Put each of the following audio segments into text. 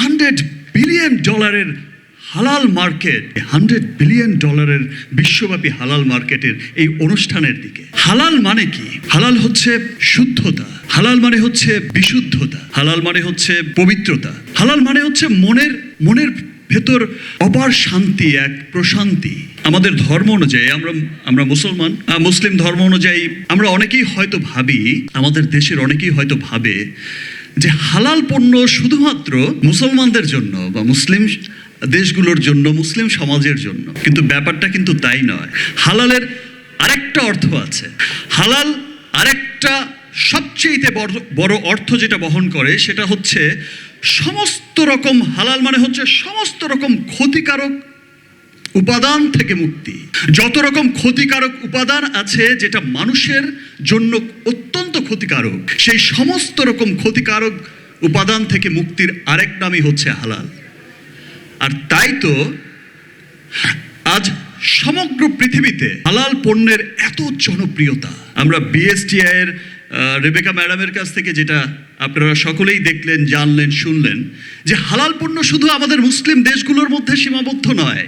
Hundred billion ডলারের হালাল market hundred billion ডলারের বিশ্বব্যাপী হালাল মার্কেটের এই অনুষ্ঠানের দিকে। হালাল মানে কি? হালাল হচ্ছে শুদ্ধতা। হালাল মানে হচ্ছে বিশুদ্ধতা। হালাল মানে হচ্ছে পবিত্রতা। হালাল মানে হচ্ছে মনের মনের ভেতর অপার শান্তি, এক প্রশান্তি। আমাদের ধর্ম অনুযায়ী, আমরা আমরা মুসলমান মুসলিম ধর্ম অনুযায়ী আমরা অনেকেই হয়তো ভাবি, আমাদের দেশের অনেকেই হয়তো ভাবে যে হালাল পণ্য শুধুমাত্র মুসলমানদের জন্য বা মুসলিম দেশগুলোর জন্য, মুসলিম সমাজের জন্য। কিন্তু ব্যাপারটা কিন্তু তাই নয়। হালালের আরেকটা অর্থ আছে। হালাল আরেকটা সবচেয়েতে বড় বড় অর্থ যেটা বহন করে, সেটা হচ্ছে সমস্ত রকম হালাল মানে হচ্ছে সমস্ত রকম ক্ষতিকারক উপাদান থেকে মুক্তি। যত রকম ক্ষতিকারক উপাদান আছে, যেটা মানুষের জন্য অত্যন্ত ক্ষতিকারক, সেই সমস্ত রকম ক্ষতিকারক উপাদান থেকে মুক্তির আরেক নামই হচ্ছে হালাল। আর তাই তো আজ সমগ্র পৃথিবীতে হালাল পণ্যের এত জনপ্রিয়তা। আমরা বিএসটিআই এর রেবেকা ম্যাডামের কাছ থেকে যেটা আপনারা সকলেই দেখলেন, জানলেন, শুনলেন, যে হালাল পণ্য শুধু আমাদের মুসলিম দেশগুলোর মধ্যে সীমাবদ্ধ নয়।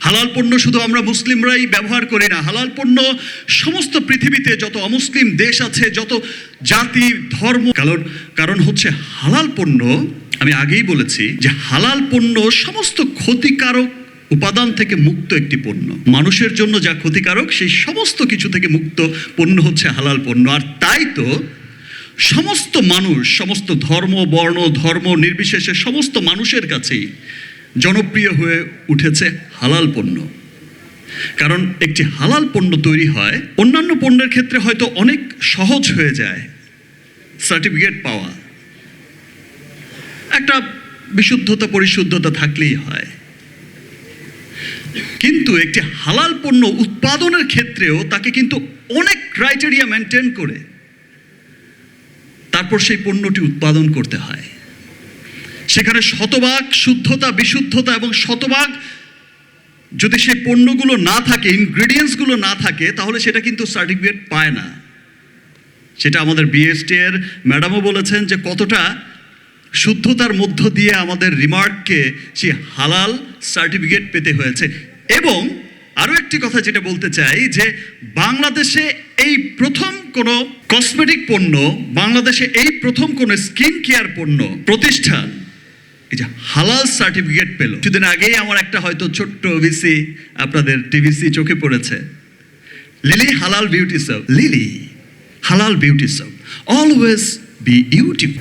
হালাল পণ্য শুধু আমরা মুসলিমরাই ব্যবহার করি না। হালাল পণ্য সমস্ত পৃথিবীতে যত অমুসলিম দেশ আছে, যত জাতি, ধর্ম, কারণ কারণ হচ্ছে হালাল পণ্য, আমি আগেই বলেছি যে হালাল পণ্য সমস্ত ক্ষতিকারক উপাদান থেকে মুক্ত একটি পণ্য। মানুষের জন্য যা ক্ষতিকারক, সেই সমস্ত কিছু থেকে মুক্ত পণ্য হচ্ছে হালাল পণ্য। আর তাই তো সমস্ত মানুষ, সমস্ত ধর্ম, বর্ণ, ধর্ম নির্বিশেষে সমস্ত মানুষের কাছেই জনপ্রিয় হয়ে উঠেছে হালাল পণ্য। কারণ একটি হালাল পণ্য তৈরি হয়, অন্যান্য পণ্যের ক্ষেত্রে হয়তো অনেক সহজ হয়ে যায়। সার্টিফিকেট পাওয়া। একটা বিশুদ্ধতা, পরিশুদ্ধতা থাকলেই হয়। কিন্তু একটি হালাল পণ্য উৎপাদনের ক্ষেত্রেও তাকে কিন্তু অনেক ক্রাইটেরিয়া মেনটেন করে। তারপর সেই পণ্যটি উৎপাদন করতে হয়। সেখানে শতভাগ শুদ্ধতা, বিশুদ্ধতা এবং শতভাগ যদি সেই পণ্যগুলো না থাকে ইনগ্রেডিয়েন্টসগুলো না থাকে, তাহলে সেটা কিন্তু সার্টিফিকেট পায় না। সেটা আমাদের বিএসটি এর ম্যাডামও বলেছেন যে কতটা শুদ্ধতার মধ্য দিয়ে আমাদের রিমার্ককে সে হালাল সার্টিফিকেট পেতে হয়েছে। এবং আরও একটি কথা যেটা বলতে চাই যে বাংলাদেশে এই প্রথম কোনো কসমেটিক পণ্য, বাংলাদেশে এই প্রথম কোনো স্কিন কেয়ার পণ্য, প্রতিষ্ঠান যে হালাল সার্টিফিকেট পেল। কিছুদিন আগেই আমার একটা হয়তো ছোট্ট ওবিসি আপনাদের টিভিসি চোখে পড়েছে। লিলি হালাল বিউটি সব লিলি হালাল বিউটি সব অলওয়েজ বি ইউটিউব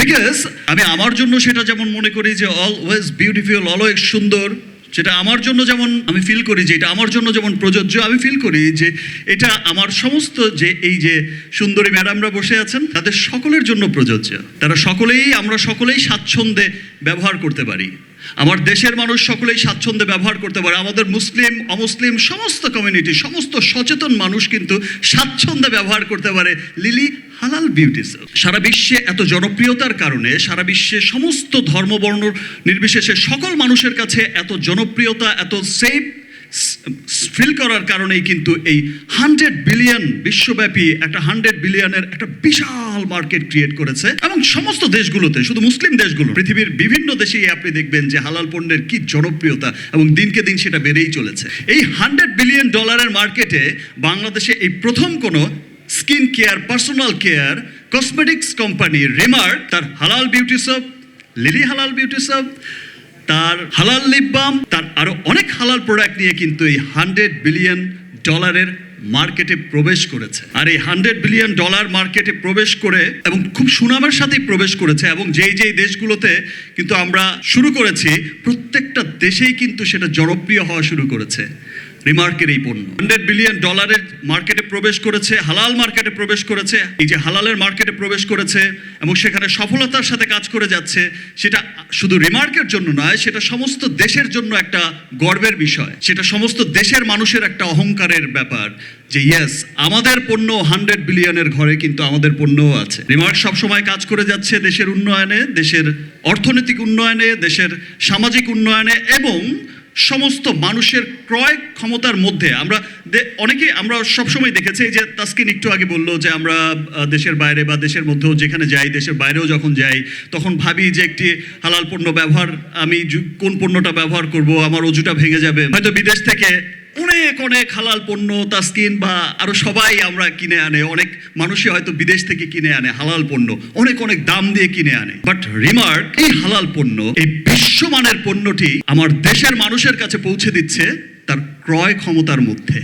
বিকজ আমি আমার জন্য সেটা যেমন মনে করি যে অলওয়েজ বিউটিফুল অলওয়েজ সুন্দর। সেটা আমার জন্য যেমন আমি ফিল করি, যে এটা আমার জন্য যেমন প্রযোজ্য, আমি ফিল করি যে এটা আমার সমস্ত যে এই যে সুন্দরী ম্যাডামরা বসে আছেন, তাদের সকলের জন্য প্রযোজ্য। তারা সকলেই, আমরা সকলেই স্বাচ্ছন্দ্যে ব্যবহার করতে পারি। আমার দেশের মানুষ সকলেই স্বাচ্ছন্দ্যে ব্যবহার করতে পারে। আমাদের মুসলিম, অমুসলিম, সমস্ত কমিউনিটি সমস্ত সচেতন মানুষ কিন্তু স্বাচ্ছন্দ্যে ব্যবহার করতে পারে লিলি হালাল বিউটি সারা বিশ্বে এত জনপ্রিয়তার কারণে, সারা বিশ্বে সমস্ত ধর্মবর্ণ নির্বিশেষে সকল মানুষের কাছে এত জনপ্রিয়তা, এত সেফ ফিল করার কারণেই কিন্তু এই হান্ড্রেড বিলিয়ন বিশ্বব্যাপী একটা হান্ড্রেড বিলিয়নের একটা বিশাল মার্কেট ক্রিয়েট করেছে এবং সমস্ত দেশগুলোতে, শুধু মুসলিম দেশগুলো, পৃথিবীর বিভিন্ন দেশেই আপনি দেখবেন যে হালাল পণ্যের কি জনপ্রিয়তা এবং দিনকে দিন সেটা বেড়েই চলেছে। এই হান্ড্রেড বিলিয়ন ডলারের মার্কেটে বাংলাদেশে এই প্রথম কোনো skin care personal care cosmetics company remark তার হালাল বিউটি সপ লিলি হালাল বিউটি সপ তার হালাল লিপ বাম তার আরও অনেক হালাল প্রোডাক্ট নিয়ে কিন্তু এই হান্ড্রেড বিলিয়ন ডলারের মার্কেটে প্রবেশ করেছে। আর এই হান্ড্রেড বিলিয়ন ডলার মার্কেটে প্রবেশ করে এবং খুব সুনামের সাথেই প্রবেশ করেছে এবং যেই যেই দেশগুলোতে কিন্তু আমরা শুরু করেছি, প্রত্যেকটা দেশেই কিন্তু সেটা জনপ্রিয় হওয়া শুরু করেছে। রিমার্কের এই পণ্য। হান্ড্রেড বিলিয়ন ডলারের মার্কেটে প্রবেশ করেছে, হালাল মার্কেটে প্রবেশ করেছে, এই যে হালালের মার্কেটে প্রবেশ করেছে এবং সেখানে সফলতার সাথে কাজ করে যাচ্ছে, সেটা শুধু রিমার্কের জন্য নয়, সেটা সমস্ত দেশের জন্য একটা গর্বের বিষয়। সেটা সমস্ত দেশের মানুষের একটা অহংকারের ব্যাপার যে ইয়েস আমাদের পণ্য হান্ড্রেড বিলিয়নের ঘরে কিন্তু আমাদের পণ্যও আছে। রিমার্ক সবসময় কাজ করে যাচ্ছে দেশের উন্নয়নে, দেশের অর্থনৈতিক উন্নয়নে, দেশের সামাজিক উন্নয়নে এবং সমস্ত মানুষের ক্রয় ক্ষমতার মধ্যে আমরা অনেকেই আমরা সবসময় দেখেছি যে তাসকিন একটু আগে বলল যে আমরা দেশের বাইরে বা দেশের মধ্যেও যেখানে যাই, দেশের বাইরেও যখন যাই, তখন ভাবি যে একটি হালাল পণ্য ব্যবহার, আমি কোন পণ্যটা ব্যবহার করব, আমার অজুটা ভেঙে যাবে। হয়তো বিদেশ থেকে অনেক অনেক হালাল পণ্য তাস্কিন বা আরও সবাই আমরা কিনে আনে, অনেক মানুষই হয়তো বিদেশ থেকে কিনে আনে হালাল পণ্য, অনেক অনেক দাম দিয়ে কিনে আনে। বাট রিমার্ক এই হালাল পণ্য, এই বিশ্বমানের পণ্যটি আমার দেশের মানুষের কাছে পৌঁছে দিচ্ছে তার ক্রয় ক্ষমতার মধ্যে।